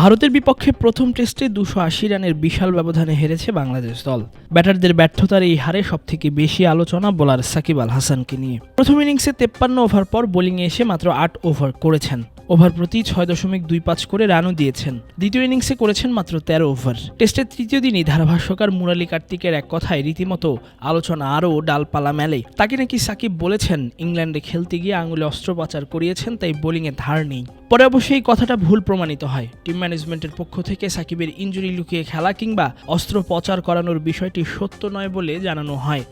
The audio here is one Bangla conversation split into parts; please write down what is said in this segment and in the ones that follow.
ভারতের বিপক্ষে প্রথম টেস্টে দুশো আশি রানের বিশাল ব্যবধানে হেরেছে বাংলাদেশ দল। ব্যাটারদের ব্যর্থতার এই হারে সবথেকে বেশি আলোচনা বোলার সাকিব আল হাসানকে নিয়ে। প্রথম ইনিংসে তেপ্পান্ন ওভার পর বোলিংয়ে এসে মাত্র আট ওভার করেছেন। ওভার প্রতি ছয় দশমিক দুই পাঁচ করে রানও দিয়েছেন। দ্বিতীয় ইনিংসে করেছেন মাত্র তেরো ওভার। টেস্টের তৃতীয় দিনই ধারাভাষ্যকার মুরালি কার্তিকের এক কথায় রীতিমতো আলোচনা আরও ডালপালা মেলে। তাকে নাকি সাকিব বলেছেন, ইংল্যান্ডে খেলতে গিয়ে আঙুলে অস্ত্রোপচার করিয়েছেন, তাই বোলিংয়ে ধার নেই। পরে অবশ্যই এই কথাটা ভুল প্রমাণিত হয়। টিম ম্যানেজমেন্টের পক্ষ থেকে সাকিবের ইঞ্জুরি লুকিয়ে খেলা কিংবা অস্ত্রোপচার করানোর বিষয়টি সত্য নয় বলে জানানো হয়।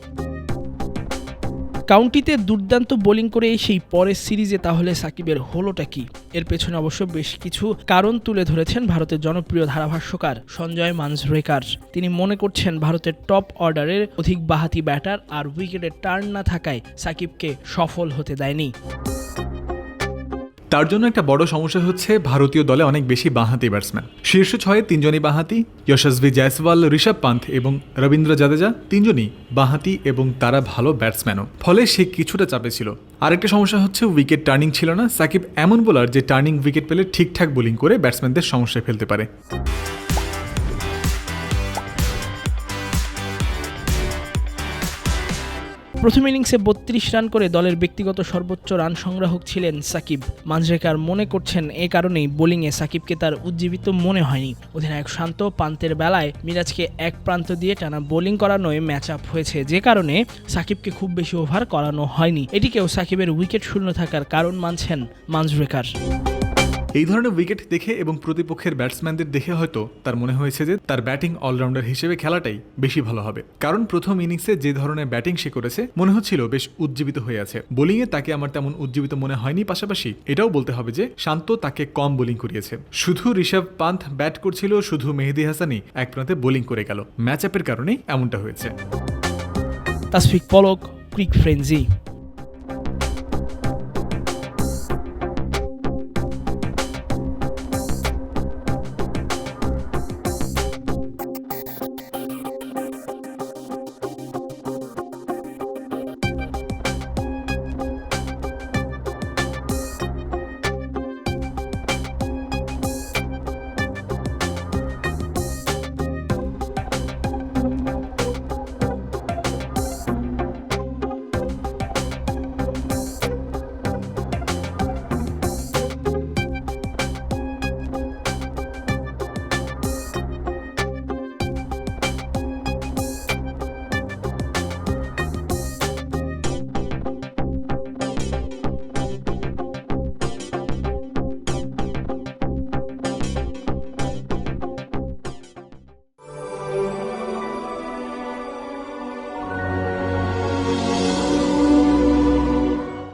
কাউন্টিতে দুর্দান্ত বোলিং করে সেই পরের সিরিজে তাহলে সাকিবের হলোটা কি? এর পেছনে অবশ্য বেশ কিছু কারণ তুলে ধরেছেন ভারতের জনপ্রিয় ধারাভাষ্যকার সঞ্জয় মানজরেকার। তিনি মনে করছেন ভারতের টপ অর্ডারের অধিক বাহাতি ব্যাটার আর উইকেটের টার্ন না থাকায় সাকিবকে সফল হতে দেয়নি। তার জন্য একটা বড় সমস্যা হচ্ছে ভারতীয় দলে অনেক বেশি বাঁহাতি ব্যাটসম্যান শীর্ষ ছয়ে তিনজনই বাঁহাতি, যশস্বী জয়সওয়াল, ঋষভ পান্থ এবং রবীন্দ্র জাদেজা তিনজনই বাঁহাতি এবং তারা ভালো ব্যাটসম্যানও ফলে সে কিছুটা চাপে ছিল। আরেকটা সমস্যা হচ্ছে উইকেট টার্নিং ছিল না। সাকিব এমন বোলার যে টার্নিং উইকেট পেলে ঠিকঠাক বোলিং করে ব্যাটসম্যানদের সমস্যায় ফেলতে পারে। প্রথম ইনিংসে বত্রিশ রান করে দলের ব্যক্তিগত সর্বোচ্চ রান সংগ্রাহক ছিলেন সাকিব। মানজরেকার মনে করছেন এ কারণেই বোলিংয়ে সাকিবকে তার উজ্জীবিত মনে হয়নি। অধিনায়ক শান্ত পান্তের বেলায় মিরাজকে এক প্রান্ত দিয়ে টানা বোলিং করানোয় ম্যাচ আপ হয়েছে, যে কারণে সাকিবকে খুব বেশি ওভার করানো হয়নি। এটিকেও সাকিবের উইকেট শূন্য থাকার কারণ মানছেন মানজরেকার এই ধরনের উইকেট দেখে এবং প্রতিপক্ষের ব্যাটসম্যানদের দেখে হয়তো তার মনে হয়েছে যে তার ব্যাটিং অলরাউন্ডার হিসেবে খেলাটাই বেশি ভালো হবে। কারণ প্রথম ইনিংসে যে ধরনের ব্যাটিং সে করেছে, মনে হচ্ছিল বেশ উজ্জীবিত হয়ে আছে। বোলিংয়ে তাকে আমার তেমন উজ্জীবিত মনে হয়নি, পাশাপাশি এটাও বলতে হবে যে শান্ত তাকে কম বোলিং করিয়েছে। শুধু ঋষভ পান্থ ব্যাট করছিল, শুধু মেহেদি হাসানই এক প্রান্তে বোলিং করে গেল। ম্যাচ আপের কারণেই এমনটা হয়েছে। তাসফিক পলক ক্রিক ফ্রেঞ্জি